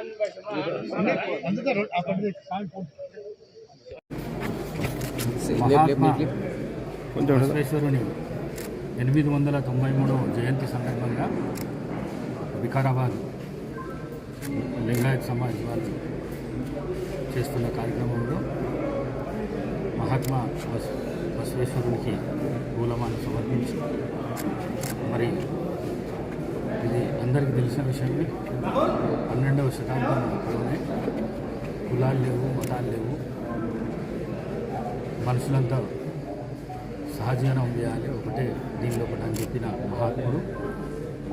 పశుమాన్ ఎనిమిది వందల తొంభై మూడవ జయంతి సందర్భంగా వికారాబాద్ లింగాయత్ సమాజ్ వాళ్ళు చేస్తున్న కార్యక్రమంలో మహాత్మా బస్ బసవేశ్వరునికి పూలమాల సమర్పించి మరి అందరికీ తెలిసిన విషయమే పన్నెండవ శతాబ్దంలోనే కులాలు లేవు మతాలు లేవు. మనుషులంతా సహజీవనం చేయాలి. ఒకటే దీనిలో ఒకటి అని చెప్పిన మహాత్ముడు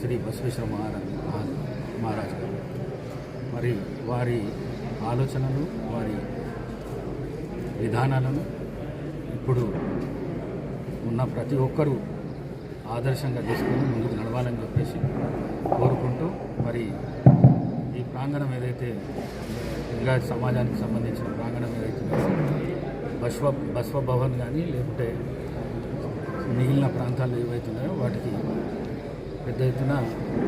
శ్రీ బసవేశ్వర మహారాజ్ మహారాజ్ గారు. మరి వారి ఆలోచనలు వారి విధానాలను ఇప్పుడు ఉన్న ప్రతి ఒక్కరూ ఆదర్శంగా తీసుకొని ముందుకు నడవాలని చెప్పేసి కోరుకుంటూ మరి ఈ ప్రాంగణం ఏదైతే ఇంకా సమాజానికి సంబంధించిన ప్రాంగణం ఏదైతే బస్వ బస్వ భవన్ కానీ లేకుంటే మిగిలిన ప్రాంతాలు ఏవైతే ఉన్నాయో వాటికి పెద్ద ఎత్తున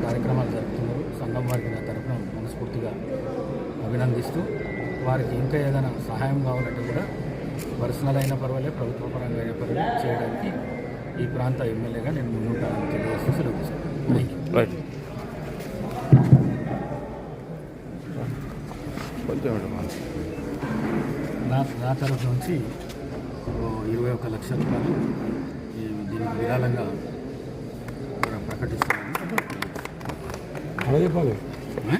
కార్యక్రమాలు జరుపుతున్నారు. సంఘం వారికి నా తరఫున మనస్ఫూర్తిగా అభినందిస్తూ వారికి ఇంకా ఏదైనా సహాయం కావాలంటే కూడా పర్సనల్ అయిన పర్వాలేదు ప్రభుత్వ పరంగా అయిన పర్వాలే చేయడానికి ఈ ప్రాంత ఎమ్మెల్యేగా నేను ముందుంటానని తెలియజేస్తూ సెలవు తీసుకుంటాను థ్యాంక్ యూ నా నా తరఫు నుంచి ఓ ఇరవై ఒక్క లక్షల రూపాయలు ఈ దీనికి విరాళంగా ప్రకటిస్తున్నాను ఆ?